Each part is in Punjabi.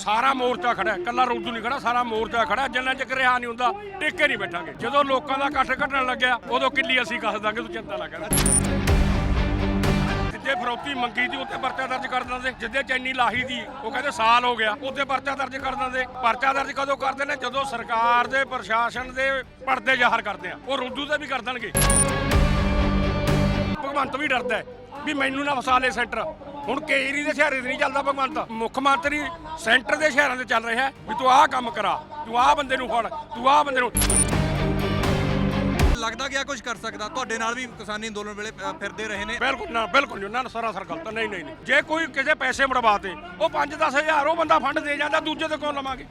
ਸਾਰਾ ਮੋਰਚਾ ਖੜਾ ਹੈ। ਕੱਲਾ ਰੋਡੂ ਨਹੀਂ ਖੜਾ, ਸਾਰਾ ਮੋਰਚਾ ਖੜਾ ਹੈ। ਜਿੰਨਾ ਚਿਰ ਰਿਹਾ ਨਹੀਂ ਹੁੰਦਾ, ਟਿੱਕੇ ਨਹੀਂ ਬੈਠਾਂਗੇ। ਜਦੋਂ ਲੋਕਾਂ ਦਾ ਇਕੱਠ ਘਟਣ ਲੱਗਿਆ, ਉਦੋਂ ਕਿੱਲੀ ਅਸੀਂ ਕੱਸ ਦਾਂਗੇ, ਤੂੰ ਚਿੰਤਾ ਨਾ ਕਰ। ਜਿੱਦੇ ਫਰੌਤੀ ਮੰਗੀ ਸੀ ਉੱਤੇ ਪਰਚਾ ਦਰਜ ਕਰ ਦਿੰਦੇ। ਜਿੱਦੇ ਚੈਨੀ ਲਾਹੀ ਦੀ ਉਹ ਕਹਿੰਦੇ ਸਾਲ ਹੋ ਗਿਆ ਉੱਤੇ ਪਰਚਾ ਦਰਜ ਕਰ ਦਿੰਦੇ। ਪਰਚਾ ਦਰਜ ਕਦੋਂ ਕਰਦੇ ਨੇ ਜਦੋਂ ਸਰਕਾਰ ਦੇ, ਪ੍ਰਸ਼ਾਸਨ ਦੇ ਪਰਦੇ ਜ਼ਾਹਰ ਕਰਦੇ ਆ। ਉਹ ਰੁੱਦੂ ਤੇ ਵੀ ਕਰ ਦੇਣਗੇ। ਭਗਵੰਤ ਵੀ ਡਰਦਾ ਵੀ ਮੈਨੂੰ ਨਾ ਫਸਾ ਲੈ ਸੈਂਟਰ। ਹੁਣ ਕੇਜਰੀ ਦੇ ਸ਼ਹਿਰੇ ਤੇ ਨਹੀਂ ਚੱਲਦਾ ਭਗਵੰਤ। ਮੁੱਖ ਮੰਤਰੀ ਸੈਂਟਰ ਦੇ ਸ਼ਹਿਰਾਂ ਤੇ ਚੱਲ ਰਿਹਾ ਹੈ ਵੀ ਤੂੰ ਆਹ ਕੰਮ ਕਰਾ ਤੂੰ ਆਹ ਬੰਦੇ ਨੂੰ ਫੜ ਤੂੰ ਆਹ ਬੰਦੇ ਨੂੰ ਲੱਗਦਾ ਕਿ ਆ ਕੁਝ ਕਰ ਸਕਦਾ। ਤੁਹਾਡੇ ਨਾਲ ਵੀ ਕਿਸਾਨੀ ਅੰਦੋਲਨ ਵੇਲੇ ਅ, ਫਿਰਦੇ ਰਹੇ ਨੇ। ਬਿਲਕੁਲ ਨਾ ਬਿਲਕੁਲ ਨਹੀਂ ਉਹਨਾਂ ਨੇ ਸਰਾਸਰ ਗਲਤ ਨਹੀਂ ਨਹੀਂ ਨਹੀਂ। ਜੇ ਕੋਈ ਕਿਸੇ ਪੈਸੇ ਮੜਵਾਤੇ ਉਹ 5-10 ਹਜ਼ਾਰ ਉਹ ਬੰਦਾ ਫੰਡ ਦੇ ਜਾਂਦਾ ਦੂਜੇ ਤੇ ਕੋਲ ਲਵਾਂਗੇ।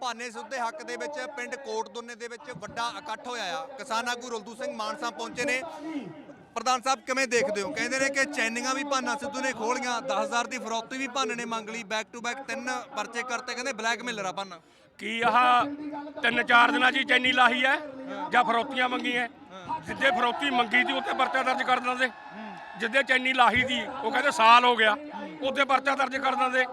ਭਾਨੇ ਸੁੱਧ ਦੇ ਹੱਕ ਦੇ ਵਿੱਚ ਪਿੰਡ ਕੋਟ ਦੁੰਨੇ ਦੇ ਵਿੱਚ ਵੱਡਾ ਇਕੱਠ ਹੋਇਆ ਆ। ਕਿਸਾਨ ਆਗੂ ਰੁਲਦੂ ਸਿੰਘ ਮਾਨਸਾ ਪਹੁੰਚੇ ਨੇ। ਪ੍ਰਧਾਨ ਸਾਹਿਬ, ਕਿਵੇਂ ਦੇਖਦੇ ਹੋ? ਕਹਿੰਦੇ ਨੇ ਕਿ ਚੈਨੀਆਂ ਵੀ ਭਾਨਾ ਸਿੱਧੂ ਨੇ ਖੋਲੀਆਂ 10000 ਦੀ ਫਰੋਤੀ ਵੀ ਭਾਨੇ ਨੇ ਮੰਗ ਲਈ ਬੈਕ ਟੂ ਬੈਕ ਤਿੰਨ ਪਰਚੇ ਕਰਤੇ, ਕਹਿੰਦੇ ਬਲੈਕਮੇਲਰ ਆ ਭਾਨਾ। ਕੀ ਆਹ ਤਿੰਨ ਚਾਰ ਦਿਨਾਂ 'ਚ ਹੀ ਚੈਨੀ ਲਾਹੀ ਹੈ, ਜਾਂ ਫਰੋਤੀਆਂ ਮੰਗੀਆਂ? ਜਿੱਦੇ ਫਰੋਤੀ ਮੰਗੀ ਸੀ ਉੱਤੇ ਪਰਚਾ ਦਰਜ ਕਰ ਦਿੰਦੇ। ਜਿੱਦੇ ਚੈਨੀ ਲਾਹੀ ਦੀ ਉਹ ਕਹਿੰਦੇ ਸਾਲ ਹੋ ਗਿਆ ਉੱਤੇ ਪਰਚਾ ਦਰਜ ਕਰ ਦਿੰਦੇ।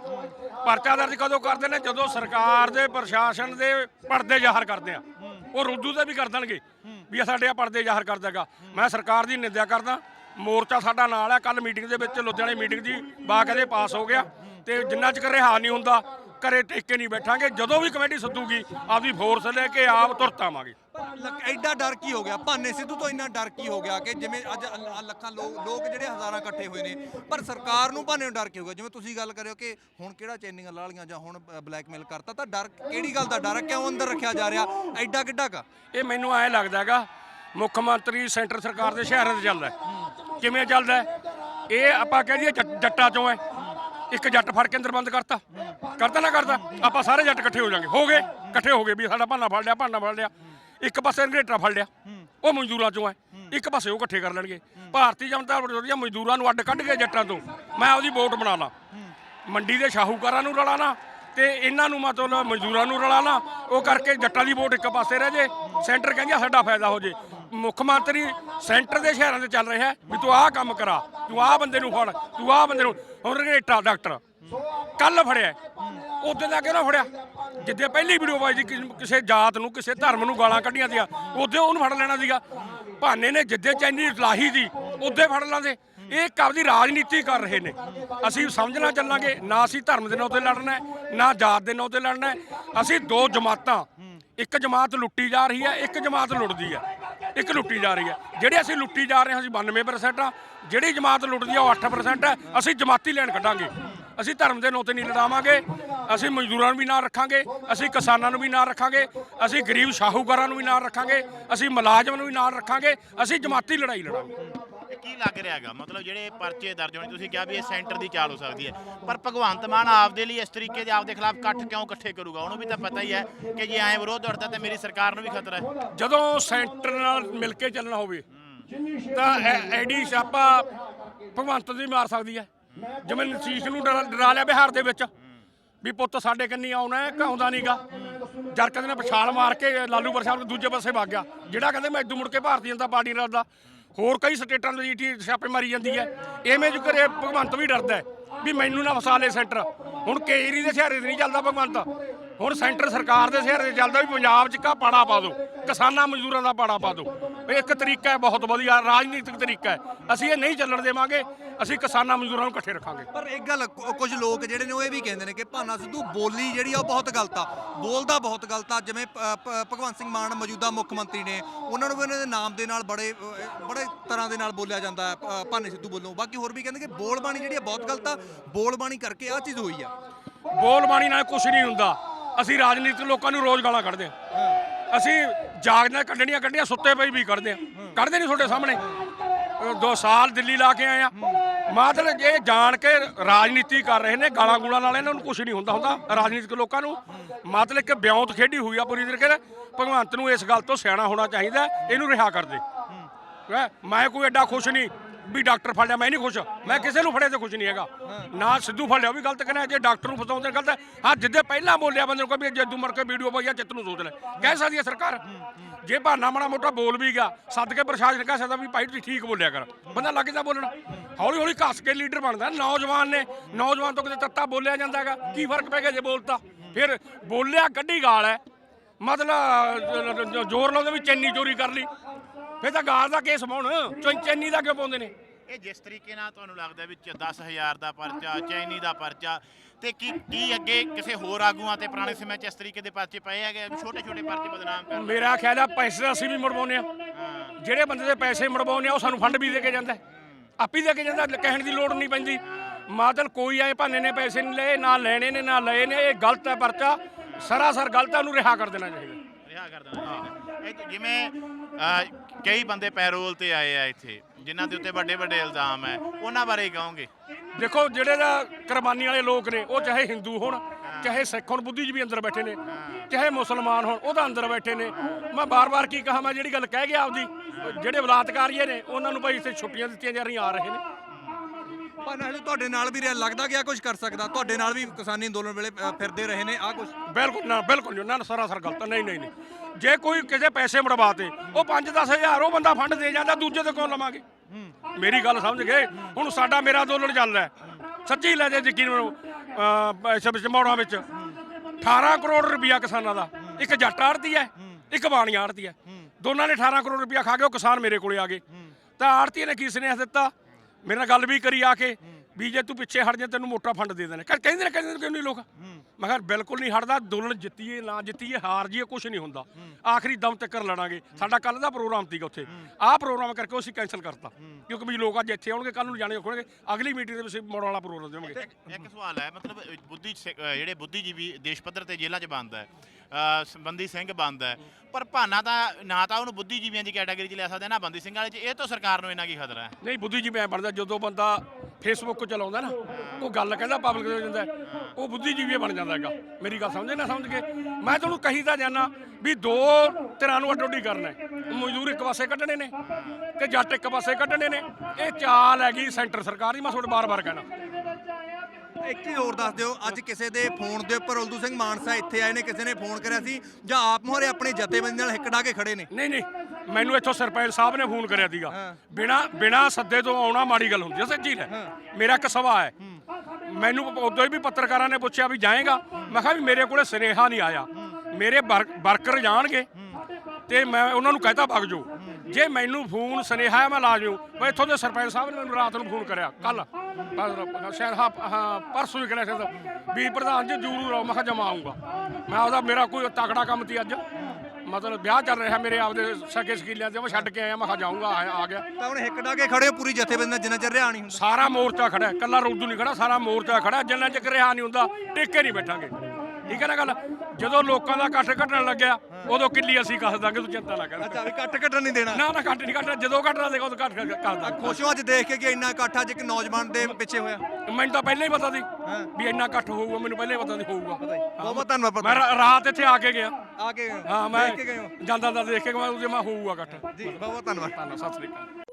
ਪਰਚਾ ਦਰਜ ਕਦੋਂ ਕਰਦੇ ਨੇ? ਜਦੋਂ ਸਰਕਾਰ ਦੇ, ਪ੍ਰਸ਼ਾਸਨ ਦੇ ਪਰਦੇ ਜ਼ਾਹਰ ਕਰਦੇ ਆ। ਉਹ ਰੁੱਦੂ ਤੇ ਵੀ ਕਰ ਦੇਣਗੇ ਵੀ ਇਹ ਸਾਡੇ ਆ ਪਰਦੇ ਜ਼ਾਹਰ ਕਰ ਦੇਗਾ ਮੈਂ ਸਰਕਾਰ ਦੀ ਨਿੰਦਿਆ ਕਰਦਾ। ਮੋਰਚਾ ਸਾਡਾ ਨਾਲ ਆ। ਕੱਲ ਮੀਟਿੰਗ ਦੇ ਵਿੱਚ ਲੁਧਿਆਣੇ ਮੀਟਿੰਗ ਦੀ ਬਾ ਕਦੇ ਪਾਸ ਹੋ ਗਿਆ ਤੇ ਜਿੰਨਾ ਚਿਰ ਰਿਹਾ ਨਹੀਂ ਹੁੰਦਾ ਘਰੇ ਟੇਕੇ ਨਹੀਂ ਬੈਠਾਂਗੇ ਜਦੋਂ ਵੀ ਕਮੇਟੀ ਸੱਦੂਗੀ ਆਪਦੀ ਫੋਰਸ ਲੈ ਕੇ ਆਪ ਤੁਰਤ ਆਵਾਂਗੇ ਪਰ ਲੱਕ- ਐਡਾ ਡਰ ਕੀ ਹੋ ਗਿਆ? ਭਾਨੇ ਸਿੱਧੂ ਤੋਂ ਇੰਨਾ ਡਰ ਕੀ ਹੋ ਗਿਆ ਕਿ ਜਿਵੇਂ ਅੱਜ ਲੱਖਾਂ ਲੋਕ ਲੋਕ ਜਿਹੜੇ ਹਜ਼ਾਰਾਂ ਇਕੱਠੇ ਹੋਏ ਨੇ ਪਰ ਸਰਕਾਰ ਨੂੰ ਭਾਨੇ ਨੂੰ ਡਰ ਕੀ ਹੋ ਗਿਆ? ਜਿਵੇਂ ਤੁਸੀਂ ਗੱਲ ਕਰਿਓ ਕਿ ਹੁਣ ਕਿਹੜਾ ਚੈਨਿੰਗਾਂ ਲਾ ਲੀਆਂ ਜਾਂ ਹੁਣ ਬਲੈਕਮੇਲ ਕਰਤਾ ਤਾਂ ਡਰ ਕਿਹੜੀ ਗੱਲ ਦਾ ਡਰ ਹੈ? ਕਿਉਂ ਅੰਦਰ ਰੱਖਿਆ ਜਾ ਰਿਹਾ? ਐਡਾ ਕਿੱਡਾ ਕਾ? ਇਹ ਮੈਨੂੰ ਐਂ ਲੱਗਦਾ ਹੈਗਾ ਮੁੱਖ ਮੰਤਰੀ ਸੈਂਟਰ ਸਰਕਾਰ ਦੇ ਸ਼ਹਿਰਾਂ 'ਤੇ ਚੱਲਦਾ ਹੈ। ਕਿਵੇਂ ਚੱਲਦਾ ਹੈ? ਇਹ ਆਪਾਂ ਕਹਿ ਦਈਏ ਜੱਟ- ਜੱਟਾਂ ਚੋਂ ਹੈ। ਇੱਕ ਜੱਟ ਫੜ ਕੇ ਅੰਦਰ ਬੰਦ ਕਰਤਾ। ਕਰਤਾ ਨਾ ਕਰਤਾ ਆਪਾਂ ਸਾਰੇ ਜੱਟ ਇਕੱਠੇ ਹੋ ਜਾਾਂਗੇ। ਹੋ ਗਏ, ਇਕੱਠੇ ਹੋ ਗਏ ਵੀ ਸਾਡਾ ਭਾਨਾ ਫੜ ਲਿਆ, ਭਾਨਾ ਫੜ ਲਿਆ। ਇੱਕ ਪਾਸੇ ਰੰਗੇਟਾ ਫੜ ਲਿਆ, ਉਹ ਮਜ਼ਦੂਰਾਂ ਚੋਂ ਹੈ। ਇੱਕ ਪਾਸੇ ਉਹ ਇਕੱਠੇ ਕਰ ਲੈਣਗੇ। ਭਾਰਤੀ ਜਨਤਾ ਪਾਰਟੀ ਮਜ਼ਦੂਰਾਂ ਨੂੰ ਅੱਡ ਕੱਢ ਕੇ ਜੱਟਾਂ ਤੋਂ ਮੈਂ ਉਹਦੀ ਵੋਟ ਬਣਾ ਲਾਂ। ਮੰਡੀ ਦੇ ਸ਼ਾਹੂਕਾਰਾਂ ਨੂੰ ਰਲਾ ਲਾਂ ਤੇ ਇਹਨਾਂ ਨੂੰ ਮਤਲਬ ਮਜ਼ਦੂਰਾਂ ਨੂੰ ਰਲਾ ਲਾਂ। ਉਹ ਕਰਕੇ ਜੱਟਾਂ ਦੀ ਵੋਟ ਇੱਕ ਪਾਸੇ ਰਹਿ ਜੇ, ਸੈਂਟਰ ਕਹਿੰਦਾ ਸਾਡਾ ਫਾਇਦਾ ਹੋ ਜੇ। ਮੁੱਖ ਮੰਤਰੀ ਸੈਂਟਰ ਦੇ ਸ਼ਹਿਰਾਂ ਤੇ ਚੱਲ ਰਿਹਾ ਵੀ ਤੂੰ ਆਹ ਕੰਮ ਕਰਾ। ਤੂੰ ਆਹ ਬੰਦੇ ਨੂੰ ਫੜ, ਤੂੰ ਆਹ ਬੰਦੇ ਨੂੰ, ਹੁਣ ਰੰਗੇਟਾ ਡਾਕਟਰ ਕੱਲ ਫੜਿਆ ਉਦੋਂ ਦਾ ਕਿਹੜਾ ਫੜਿਆ। ਜਿੱਦੇ ਪਹਿਲੀ ਵੀਡੀਓ ਪਾਈ ਸੀ ਕਿਸ- ਕਿਸੇ ਜਾਤ ਨੂੰ, ਕਿਸੇ ਧਰਮ ਨੂੰ ਗਾਲਾਂ ਕੱਢੀਆਂ ਸੀਆਂ ਉਦੋਂ ਉਹਨੂੰ ਫੜ ਲੈਣਾ ਸੀਗਾ। ਭਾਨੇ ਨੇ ਜਿੱਦੇ ਚੈਨੀ ਲਾਹੀ ਦੀ ਉਦੋਂ ਫੜ ਲਾਂਦੇ। ਇਹ ਇੱਕ ਰਾਜਨੀਤੀ ਕਰ ਰਹੇ ਨੇ। ਅਸੀਂ ਸਮਝਣਾ ਚੱਲਾਂਗੇ, ਨਾ ਅਸੀਂ ਧਰਮ ਦੇ ਨਾਂ ਤੇ ਲੜਨਾ ਨਾ ਜਾਤ ਦੇ ਨਾਂ ਤੇ ਲੜਨਾ ਅਸੀਂ ਦੋ ਜਮਾਤਾਂ, ਇੱਕ ਜਮਾਤ ਲੁੱਟੀ ਜਾ ਰਹੀ ਹੈ, ਇੱਕ ਜਮਾਤ ਲੁੱਟਦੀ ਹੈ। ਇੱਕ ਲੁੱਟੀ ਜਾ ਰਹੀ ਹੈ। ਜਿਹੜੇ ਅਸੀਂ ਲੁੱਟੀ ਜਾ ਰਹੇ ਹਾਂ, ਅਸੀਂ 92% ਆ ਜਿਹੜੀ ਜਮਾਤ ਲੁੱਟਦੀ ਆ, ਉਹ 8% ਹੈ। ਅਸੀਂ ਜਮਾਤੀ ਲੈਣ ਕੱਢਾਂਗੇ। ਅਸੀਂ ਧਰਮ ਦੇ ਨਾਂ ਤੇ ਨਹੀਂ ਲੜਾਵਾਂਗੇ। ਅਸੀਂ ਮਜ਼ਦੂਰਾਂ ਨੂੰ ਵੀ ਨਾਲ ਰੱਖਾਂਗੇ। ਅਸੀਂ ਕਿਸਾਨਾਂ ਨੂੰ ਵੀ ਨਾਲ ਰੱਖਾਂਗੇ। ਅਸੀਂ ਗਰੀਬ ਸ਼ਾਹੂਕਾਰਾਂ ਨੂੰ ਵੀ ਨਾਲ ਰੱਖਾਂਗੇ। ਅਸੀਂ ਮੁਲਾਜ਼ਮਾਂ ਨੂੰ ਵੀ ਨਾਲ ਰੱਖਾਂਗੇ। ਅਸੀਂ ਜਮਾਤੀ ਲੜਾਈ ਲੜਾਂਗੇ। ਕੀ ਲੱਗ ਰਿਹਾ ਹੈਗਾ? ਮਤਲਬ ਜਿਹੜੇ ਪਰਚੇ ਦਰਜ ਹੋਣੇ, ਤੁਸੀਂ ਕਿਹਾ ਵੀ ਇਹ ਸੈਂਟਰ ਦੀ ਚਾਲ ਹੋ ਸਕਦੀ ਹੈ। ਪਰ ਭਗਵੰਤ ਮਾਨ ਆਪਦੇ ਲਈ ਇਸ ਤਰੀਕੇ ਦੇ ਆਪਦੇ ਖਿਲਾਫ ਇਕੱਠ ਕਿਉਂ ਇਕੱਠੇ ਕਰੂਗਾ? ਉਹਨੂੰ ਵੀ ਤਾਂ ਪਤਾ ਹੀ ਹੈ ਕਿ ਜੇ ਐਂ ਵਿਰੋਧ ਉੜਦਾ ਤਾਂ ਮੇਰੀ ਸਰਕਾਰ ਨੂੰ ਵੀ ਖਤਰਾ ਹੈ। ਜਦੋਂ ਸੈਂਟਰ ਨਾਲ ਮਿਲ ਕੇ ਚੱਲਣਾ ਹੋਵੇ, ਤਾਂ ਐਡੀ ਛਾਪਾ ਭਗਵੰਤ ਦੀ ਮਾਰ ਸਕਦੀ ਹੈ। ਜਿਵੇਂ ਨਸ਼ੀਸ਼ ਨੂੰ ਡਰਾ ਡਰਾ ਲਿਆ ਬਿਹਾਰ ਦੇ ਵਿੱਚ, ਵੀ ਪੁੱਤ ਸਾਡੇ ਕੰਨੀ ਆਉਣਾ ਹੈ ਕਾਉਂਦਾ ਨਹੀਂਗਾ ਜਰ ਕਹਿੰਦੇ ਨੇ ਪਛਾਲ ਮਾਰ ਕੇ ਲਾਲੂ ਪ੍ਰਸ਼ਾਦ ਨੂੰ ਦੂਜੇ ਪਾਸੇ ਵਗ ਗਿਆ। ਜਿਹੜਾ ਕਹਿੰਦੇ ਮੈਂ ਇਦੋਂ ਮੁੜ ਕੇ ਭਾਰਤੀ ਜਨਤਾ ਪਾਰਟੀ ਨਾਲ ਦਾ ਹੋਰ ਕਈ ਸਟੇਟਾਂ ਦੇ ਜੀਟੀ ਛਾਪੇ ਮਾਰੀ ਜਾਂਦੀ ਹੈ। ਐਵੇਂ ਜੋ ਕਰੇ, ਭਗਵੰਤ ਵੀ ਡਰਦਾ ਵੀ ਮੈਨੂੰ ਨਾ ਫਸਾ ਲੈ ਸੈਂਟਰ। ਹੁਣ ਕੇਜਰੀ ਦੇ ਸ਼ਹਿਰੇ ਤੇ ਨਹੀਂ ਚੱਲਦਾ ਭਗਵੰਤ। ਹੁਣ ਸੈਂਟਰ ਸਰਕਾਰ ਦੇ ਸ਼ਹਿਰ ਤੇ ਚੱਲਦਾ ਵੀ ਪੰਜਾਬ 'ਚ ਕਾ ਪਾੜਾ ਪਾ ਦਿਓ। ਕਿਸਾਨਾਂ ਮਜ਼ਦੂਰਾਂ ਦਾ ਪਾੜਾ ਪਾ ਦਿਓ। ਇੱਕ ਤਰੀਕਾ ਹੈ ਬਹੁਤ ਵਧੀਆ ਰਾਜਨੀਤਿਕ ਤਰੀਕਾ ਹੈ। ਅਸੀਂ ਇਹ ਨਹੀਂ ਚੱਲਣ ਦੇਵਾਂਗੇ ਅਸੀਂ ਕਿਸਾਨਾਂ ਮਜ਼ਦੂਰਾਂ ਨੂੰ ਇਕੱਠੇ ਰੱਖਾਂਗੇ। ਪਰ ਇੱਕ ਗੱਲ ਕੁ- ਕੁਝ ਲੋਕ ਜਿਹੜੇ ਨੇ ਉਹ ਇਹ ਵੀ ਕਹਿੰਦੇ ਨੇ ਕਿ ਭਾਨਾ ਸਿੱਧੂ ਬੋਲੀ ਜਿਹੜੀ ਆ ਉਹ ਬਹੁਤ ਗਲਤ ਆ। ਬੋਲਦਾ ਬਹੁਤ ਗਲਤ ਆ ਜਿਵੇਂ ਭ- ਭ- ਭਗਵੰਤ ਸਿੰਘ ਮਾਨ ਮੌਜੂਦਾ ਮੁੱਖ ਮੰਤਰੀ ਨੇ ਉਹਨਾਂ ਨੂੰ ਵੀ ਉਹਨਾਂ ਦੇ ਨਾਮ ਦੇ ਨਾਲ ਬੜੇ ਬੜੇ ਤਰ੍ਹਾਂ ਦੇ ਨਾਲ ਬੋਲਿਆ ਜਾਂਦਾ ਹੈ ਭਾਨੇ ਸਿੱਧੂ ਵੱਲੋਂ ਬਾਕੀ ਹੋਰ ਵੀ ਕਹਿੰਦੇ ਕਿ ਬੋਲ ਬਾਣੀ ਜਿਹੜੀ ਆ ਬਹੁਤ ਗਲਤ ਆ ਬੋਲ ਬਾਣੀ ਕਰਕੇ ਆ ਚੀਜ਼ ਹੋਈ ਆ। ਬੋਲ ਬਾਣੀ ਨਾਲ ਕੁਝ ਨਹੀਂ ਹੁੰਦਾ। ਅਸੀਂ ਰਾਜਨੀਤਿਕ ਲੋਕਾਂ ਨੂੰ ਰੋਜ਼ ਗਾਲਾਂ ਕੱਢਦੇ ਹਾਂ। ਅਸੀਂ ਜਾਗਦੇ ਕੱਢਣੀਆਂ ਕੱਢੀਆਂ ਸੁੱਤੇ ਪਈ ਵੀ ਕੱਢਦੇ ਹਾਂ ਕੱਢਦੇ ਨਹੀਂ ਤੁਹਾਡੇ ਸਾਹਮਣੇ? ਦੋ ਸਾਲ ਦਿੱਲੀ ਲਾ ਕੇ ਆਏ ਆ। ਮਤਲਬ ਇਹ ਜਾਣ ਕੇ ਰਾਜਨੀਤੀ ਕਰ ਰਹੇ ਨੇ ਗਾਲਾਂ ਗੂਲਾਂ ਨਾਲ ਇਹਨਾਂ ਨੂੰ ਕੁਝ ਨਹੀਂ ਹੁੰਦਾ ਹੁੰਦਾ ਰਾਜਨੀਤਿਕ ਲੋਕਾਂ ਨੂੰ। ਮਤਲਬ ਕਿ ਬਿਉਂਤ ਖੇਡੀ ਹੋਈ ਆ ਪੂਰੀ ਤਰੀਕੇ ਨਾਲ। ਭਗਵੰਤ ਨੂੰ ਇਸ ਗੱਲ ਤੋਂ ਸਿਆਣਾ ਹੋਣਾ ਚਾਹੀਦਾ ਇਹਨੂੰ ਰਿਹਾ ਕਰ ਦੇ ਹੈਂ, ਮੈਂ ਕੋਈ ਐਡਾ ਖੁਸ਼ ਨਹੀਂ। ਵੀ ਡਾਕਟਰ ਫੜ ਲਿਆ, ਮੈਂ ਨਹੀਂ ਖੁਸ਼। ਮੈਂ ਕਿਸੇ ਨੂੰ ਫੜਿਆ ਤੇ ਖੁਸ਼ ਨਹੀਂ ਹੈਗਾ। ਨਾ ਸਿੱਧੂ ਫੜ ਲਿਆ, ਉਹ ਵੀ ਗਲਤ ਕਹਿੰਦਾ ਜੇ ਡਾਕਟਰ ਨੂੰ ਫਸਾਉਂਦੇ ਗਲਤ ਹੈ। ਹਾਂ, ਜਿੱਦੇ ਪਹਿਲਾਂ ਬੋਲਿਆ ਬੰਦੇ ਨੂੰ ਕੋਈ ਵੀ ਜੱਦੂ ਮਰ ਕੇ ਵੀਡੀਓ ਪਾਈ ਆ, ਚਿੱਤ ਨੂੰ ਸੋਚ ਲੈ। ਕਹਿ ਸਕਦੀ ਹੈ ਸਰਕਾਰ। ਜੇ ਬਹਾਨਾ ਮਾੜਾ ਮੋਟਾ ਬੋਲ ਵੀ ਗਿਆ, ਸੱਦ ਕੇ ਪ੍ਰਸ਼ਾਸਨ ਕਹਿ ਸਕਦਾ ਵੀ ਭਾਈ ਤੁਸੀਂ ਠੀਕ ਬੋਲਿਆ ਕਰ। ਬੰਦਾ ਲੱਗ ਜਾਂਦਾ ਬੋਲਣ। ਹੌਲੀ ਹੌਲੀ ਘਸ ਕੇ ਲੀਡਰ ਬਣਦਾ। ਨੌਜਵਾਨ ਨੇ, ਨੌਜਵਾਨ ਤੋਂ ਕਿਤੇ ਤੱਤਾ ਬੋਲਿਆ ਜਾਂਦਾ ਹੈਗਾ। ਕੀ ਫ਼ਰਕ ਪੈ ਗਿਆ ਜੇ ਬੋਲਤਾ? ਫਿਰ ਬੋਲਿਆ ਕੱਢੀ ਗਾਲ ਹੈ। ਮਤਲਬ ਜ਼ੋਰ ਲਾਉਂਦੇ ਵੀ ਚੈਨੀ ਚੋਰੀ ਕਰ ਲਈ। ਫਿਰ ਤਾਂ ਗਾਲ ਦਾ ਕੇਸ ਪਾਉਣ। ਚੈ- ਚੈਨੀ ਦਾ ਕਿਉਂ ਪਾਉਂਦੇ ਨੇ? ਇਹ ਜਿਸ ਤਰੀਕੇ ਨਾਲ ਤੁਹਾਨੂੰ ਲੱਗਦਾ ਵੀ 10000 ਦਾ ਪਰਚਾ ਚੈਨੀ ਦਾ ਪਰਚਾ ਤੇ ਕੀ ਕੀ ਅੱਗੇ ਕਿਸੇ ਹੋਰ ਆਗੂਆਂ ਤੇ ਪੁਰਾਣੇ ਸਮੇਂ 'ਚ ਇਸ ਤਰੀਕੇ ਦੇ ਪਰਚੇ ਪਏ ਹੈਗੇ? ਛੋਟੇ ਛੋਟੇ ਪਰਚੇ ਬਦਨਾਮ ਕਰ ਮੇਰਾ ਖਿਆਲ ਆ ਪੈਸੇ ਅਸੀਂ ਵੀ ਮੁੜਵਾਉਂਦੇ ਆ। ਜਿਹੜੇ ਬੰਦੇ ਦੇ ਪੈਸੇ ਮੁੜਵਾਉਂਦੇ ਆ ਉਹ ਸਾਨੂੰ ਫੰਡ ਵੀ ਦੇ ਕੇ ਜਾਂਦਾ। ਆਪੀ ਦੇ ਕੇ ਜਾਂਦਾ ਕਹਿਣ ਦੀ ਲੋੜ ਨਹੀਂ ਪੈਂਦੀ। ਮਾਦਲ ਕੋਈ ਆਏ ਭਾਨੇ ਨੇ ਪੈਸੇ ਨਹੀਂ ਲਏ ਨਾ ਲੈਣੇ ਨੇ ਨਾ ਲਏ ਨੇ ਇਹ ਗਲਤ ਹੈ ਪਰਚਾ। ਸਰਾਸਰ ਗਲਤ ਹੈ ਉਹਨੂੰ ਰਿਹਾ ਕਰ ਦੇਣਾ ਚਾਹੀਦਾ। ਰਿਹਾ ਕਰ ਦੇਣਾ ਚਾਹੀਦਾ ਇਹ ਤਾਂ ਜਿਵੇਂ ਅਹ, ਕਈ ਬੰਦੇ ਪੈਰੋਲ ਤੇ ਆਏ ਆ ਇੱਥੇ ਜਿਨ੍ਹਾਂ ਦੇ ਉੱਤੇ ਵੱਡੇ ਵੱਡੇ ਇਲਜ਼ਾਮ ਹੈ ਉਹਨਾਂ ਬਾਰੇ ਹੀ ਕਹੋਗੇ? ਦੇਖੋ ਜਿਹੜੇ ਦਾ ਕੁਰਬਾਨੀ ਵਾਲੇ ਲੋਕ ਨੇ ਉਹ ਚਾਹੇ ਹਿੰਦੂ ਹੋਣ ਚਾਹੇ ਸਿੱਖ ਹੋਣ ਬੁੱਧੀਜੀਵੀ ਅੰਦਰ ਬੈਠੇ ਨੇ ਚਾਹੇ ਮੁਸਲਮਾਨ ਹੋਣ ਉਹਦਾ ਅੰਦਰ ਬੈਠੇ ਨੇ। ਮੈਂ ਬਾਰ-ਬਾਰ ਕੀ ਕਹਾਂ ਮੈਂ ਜਿਹੜੀ ਗੱਲ ਕਹਿ ਗਿਆ ਆਪਦੀ ਜਿਹੜੇ ਬਲਾਤਕਾਰੀਏ ਨੇ ਉਹਨਾਂ ਨੂੰ ਭਾਈ ਇੱਥੇ ਛੁੱਟੀਆਂ ਦਿੱਤੀਆਂ ਜਾ ਰਹੀਆਂ ਆ ਰਹੇ ਨੇ। ਪਰ ਨਾਲੇ ਤੁਹਾਡੇ ਨਾਲ ਵੀ ਰਿਹਾ ਲੱਗਦਾ ਕਿ ਕੁਝ ਕਰ ਸਕਦਾ। ਤੁਹਾਡੇ ਨਾਲ ਵੀ ਕਿਸਾਨੀ ਅੰਦੋਲਨ ਵੇਲੇ ਅ, ਫਿਰਦੇ ਰਹੇ ਨੇ ਆ ਕੁਝ ਬਿਲਕੁਲ ਨਾ ਬਿਲਕੁਲ ਨਾ ਸਰਾਸਰ ਗਲਤ ਨਹੀਂ ਨਹੀਂ ਨਹੀਂ। ਜੇ ਕੋਈ ਕਿਸੇ ਪੈਸੇ ਮੜਵਾਤੇ ਉਹ 5-10 ਉਹ ਬੰਦਾ ਫੰਡ ਦੇ ਜਾਂਦਾ ਦੂਜੇ ਤੇ ਕਿਉਂ ਲਵਾਂਗੇ। ਮੇਰੀ ਗੱਲ ਸਮਝ ਗਏ? ਹੁਣ ਸਾਡਾ ਮੇਰਾ ਅੰਦੋਲਨ ਚੱਲਦਾ ਹੈ। ਸੱਚੀ ਲੈ ਜੇ ਯਕੀਨ ਕਰੋ ਇਸ ਵਿੱਚ ਮੋੜਾਂ ਵਿੱਚ। 18 ਕਰੋੜ ਰੁਪਇਆ ਕਿਸਾਨਾਂ ਦਾ। ਇੱਕ ਜੱਟ ਆੜਤੀ ਹੈ ਇੱਕ ਬਾਣੀ ਆੜਤੀ ਹੈ। ਦੋਨਾਂ ਨੇ 18 ਕਰੋੜ ਰੁਪਇਆ ਖਾ ਕੇ ਉਹ ਕਿਸਾਨ ਮੇਰੇ ਕੋਲੇ ਆ ਗਏ। ਤਾਂ ਆੜਤੀ ਨੇ ਕੀ ਸੁਨੇਹਾ ਦਿੱਤਾ? ਮੇਰੇ ਨਾਲ ਗੱਲ ਵੀ ਕਰੀ ਆ ਕੇ ਵੀ ਜੇ ਤੂੰ ਪਿੱਛੇ ਹਟ ਜਾ ਤੈਨੂੰ ਮੋਟਾ ਫੰਡ ਦੇ ਦੇਣਾ। ਕਹਿੰਦੇ ਨੇ ਕਹਿੰਦੇ ਨੇ ਕਿਉਂ ਨਹੀਂ ਲੋਕ? ਮੈਂ ਕਿਹਾ ਬਿਲਕੁਲ ਨਹੀਂ ਹਟਦਾ ਅੰਦੋਲਨ ਜਿੱਤੀਏ ਨਾ ਜਿੱਤੀਏ ਹਾਰ ਜੀਏ ਕੁਝ ਨਹੀਂ ਹੁੰਦਾ। ਆਖਰੀ ਦਮ ਤੱਕ ਲੜਾਂਗੇ। ਸਾਡਾ ਕੱਲ ਦਾ ਪ੍ਰੋਗਰਾਮ ਸੀਗਾ ਉੱਥੇ। ਆਹ ਪ੍ਰੋਗਰਾਮ ਕਰਕੇ ਅਸੀਂ ਕੈਨਸਲ ਕਰਤਾ। ਕਿਉਂਕਿ ਵੀ ਲੋਕ ਅੱਜ ਇੱਥੇ ਆਉਣਗੇ ਕੱਲ ਨੂੰ ਜਾਣੇ ਹੋਣਗੇ। ਅਗਲੀ ਮੀਟਿੰਗ ਦੇ ਵਿੱਚ ਮੋੜ ਵਾਲਾ ਪ੍ਰੋਗਰਾਮ ਦੇਵਾਂਗੇ। ਇੱਕ ਸਵਾਲ ਹੈ ਮਤਲਬ ਬੁੱਧੀ ਜਿਹੜੇ ਬੁੱਧੀਜੀਵੀ ਦੇਸ਼ ਪੱਧਰ ਤੇ ਜੇਲ੍ਹਾਂ 'ਚ ਬੰਦ ਹੈ ਸੰਬੰਧੀ ਸਿੰਘ ਬੰਦ ਹੈ ਪਰ ਭਾਨਾ ਤਾਂ ਨਾ ਤਾਂ ਉਹਨੂੰ ਬੁੱਧੀਜੀਵੀਆਂ ਦੀ ਕੈਟਾਗਰੀ 'ਚ ਲੈ ਸਕਦੇ ਨਾ ਬੰਦੀ ਸਿੰਘ ਵਾਲੇ 'ਚ। ਇਹ ਤੋਂ ਸਰਕਾਰ ਨੂੰ ਇਹਨਾਂ ਕੀ ਖਤਰਾ ਹੈ? ਨਹੀਂ ਬੁੱਧੀ ਜੀ ਮੈਂ ਬਣਦਾ ਜਦੋਂ ਬੰਦਾ ਫੇਸਬੁੱਕ ਚਲਾਉਂਦਾ ਨਾ ਉਹ ਗੱਲ ਕਹਿੰਦਾ ਪਬਲਿਕ ਹੋ ਜਾਂਦਾ ਉਹ ਬੁੱਧੀਜੀਵੀ ਬਣ ਜਾਂਦਾ ਹੈਗਾ। ਮੇਰੀ ਗੱਲ ਸਮਝੇ ਨਾ ਸਮਝ ਕੇ? ਮੈਂ ਤੁਹਾਨੂੰ ਕਹੀ ਤਾਂ ਜਾਣਾ ਵੀ ਦੋ ਤਰ੍ਹਾਂ ਨੂੰ ਅੱਡੋਡੀ ਕਰਨਾ ਮਜ਼ਦੂਰ ਇੱਕ ਪਾਸੇ ਕੱਢਣੇ ਨੇ ਤੇ ਜੱਟ ਇੱਕ ਪਾਸੇ ਕੱਢਣੇ ਨੇ। ਇਹ ਚਾਲ ਹੈਗੀ ਸੈਂਟਰ ਸਰਕਾਰ ਦੀ ਮੈਂ ਤੁਹਾਡੇ ਬਾਰ-ਬਾਰ ਕਹਿਣਾ। ਇੱਕ ਹੀ ਹੋਰ ਦੱਸ ਦਿਓ ਅੱਜ ਕਿਸੇ ਦੇ ਫੋਨ ਦੇ ਉੱਪਰ ਉਲਦੂ ਸਿੰਘ ਮਾਨਸਾ ਇੱਥੇ ਆਏ ਨੇ ਕਿਸੇ ਨੇ ਫੋਨ ਕਰਿਆ ਸੀ ਜਾਂ ਆਪ ਮੋਹਰੇ ਆਪਣੇ ਜਥੇਬੰਦੀ ਨਾਲ ਹਿੱਕ ਡਾ ਕੇ ਖੜੇ ਨੇ? ਨਹੀਂ ਨਹੀਂ। ਮੈਨੂੰ ਇੱਥੋਂ ਸਰਪੰਚ ਸਾਹਿਬ ਨੇ ਫੋਨ ਕਰਿਆ ਸੀਗਾ। ਬਿਨਾ ਬਿਨਾ ਸੱਦੇ ਤੋਂ ਆਉਣਾ ਮਾੜੀ ਗੱਲ ਹੁੰਦੀ ਹੈ ਸੱਚੀ ਹੈ। ਮੇਰਾ ਇੱਕ ਸਵਾ ਹੈ। ਮੈਨੂੰ ਉਦੋਂ ਹੀ ਵੀ ਪੱਤਰਕਾਰਾਂ ਨੇ ਪੁੱਛਿਆ ਵੀ ਜਾਏਗਾ। ਮੈਂ ਕਿਹਾ ਵੀ ਮੇਰੇ ਕੋਲੇ ਸੁਨੇਹਾ ਨਹੀਂ ਆਇਆ। ਮੇਰੇ ਵਰ- ਵਰਕਰ ਜਾਣਗੇ। ਤੇ ਮੈਂ ਉਹਨਾਂ ਨੂੰ ਕਹਿਤਾ ਵਗ ਜਾਓ। ਜੇ ਮੈਨੂੰ ਫੋਨ ਸੁਨੇਹਾ ਹੈ ਮੈਂ ਲਾ ਜਾਊ। ਮੈਂ ਇੱਥੋਂ ਦੇ ਸਰਪੰਚ ਸਾਹਿਬ ਨੇ ਮੈਨੂੰ ਰਾਤ ਨੂੰ ਫੋਨ ਕਰਿਆ ਕੱਲ ਸ਼ਾਇਦ ਹਾਂ ਪਰਸੋਂ ਹੀ ਕਰਿਆ ਸ਼ਾਇਦ ਵੀ ਪ੍ਰਧਾਨ ਜੀ ਜ਼ਰੂਰ ਆਓ। ਮੈਂ ਕਿਹਾ ਜਮਾ ਆਊਂਗਾ। ਮੈਂ ਉਹਦਾ ਮੇਰਾ ਕੋਈ ਤਕੜਾ ਕੰਮ ਸੀ ਅੱਜ। ਮਤਲਬ ਵਿਆਹ ਚੱਲ ਰਿਹਾ ਮੇਰੇ ਆਪਦੇ ਸਕੇ ਸਕੀਲਿਆਂ ਤੇ ਮੈਂ ਛੱਡ ਕੇ ਆਇਆ ਮੈਂ ਕਿਹਾ ਜਾਊਂਗਾ ਆ ਆ ਗਿਆ। ਤਾਂ ਹੁਣ ਹਿੱਕ ਡਾ ਕੇ ਖੜੇ ਹੋ ਪੂਰੀ ਜਥੇਬੰਦੀ ਨਾਲ ਜਿੰਨਾ ਚਿਰ ਰਿਹਾ ਨਹੀਂ ਹੁੰਦਾ। ਸਾਰਾ ਮੋਰਚਾ ਖੜਾ ਹੈ ਕੱਲਾ ਰੌਦੂ ਨਹੀਂ ਖੜਾ ਸਾਰਾ ਮੋਰਚਾ ਖੜਾ ਹੈ। ਜਿੰਨਾ ਚਿਰ ਰਿਹਾ ਨਹੀਂ ਹੁੰਦਾ ਟਿੱਕੇ ਨਹੀਂ ਬੈਠਾਂਗੇ। ਠੀਕ ਹੈ ਨਾ ਗੱਲ? ਜਦੋਂ ਲੋਕਾਂ ਦਾ ਇਕੱਠ ਘਟਣ ਲੱਗਿਆ ਉਦੋਂ ਕਿੱਲੀ ਅਸੀਂ ਕੱਸ ਦਾਂਗੇ ਤੂੰ ਚਿੰਤਾ ਨਾ ਕਰ। ਅੱਛਾ ਵੀ ਕੱਟ ਕੱਟਣ ਨਹੀਂ ਦੇਣਾ? ਨਾ ਨਾ ਘੱਟ ਨਹੀਂ ਘਟਣਾ ਜਦੋਂ ਘਟਣਾ ਦੇਖੋ ਉਦੋਂ ਘੱਟ ਕਰ ਦਾਂਗੇ। ਖੁਸ਼ ਹੋ ਅੱਜ ਦੇਖ ਕੇ ਕਿ ਇੰਨਾ ਇਕੱਠ ਅੱਜ ਇੱਕ ਨੌਜਵਾਨ ਦੇ ਪਿੱਛੇ ਹੋਇਆ? ਮੈਨੂੰ ਤਾਂ ਪਹਿਲਾਂ ਹੀ ਪਤਾ ਸੀ ਵੀ ਇੰਨਾ ਇਕੱਠ ਹੋਊਗਾ ਮੈਨੂੰ ਪਹਿਲਾਂ ਹੀ ਪਤਾ ਸੀ ਹੋਊਗਾ। ਬਹੁਤ ਬਹੁਤ ਧੰਨਵਾਦ ਮੈਂ ਰਾ- ਰਾਤ ਇੱਥੇ ਆ ਕੇ ਗਿਆ। ਆ ਕੇ ਹਾਂ ਮੈਂ ਜਾਂਦਾ ਦਾ ਦੇਖ ਕੇ ਮੈਂ ਉਹਦੇ ਮੈਂ ਹੋਊਗਾ ਇਕੱਠ। ਜੀ ਬਹੁਤ ਬਹੁਤ ਧੰਨਵਾਦ। ਧੰਨਵਾਦ ਸਤਿ ਸ੍ਰੀ ਅਕਾਲ।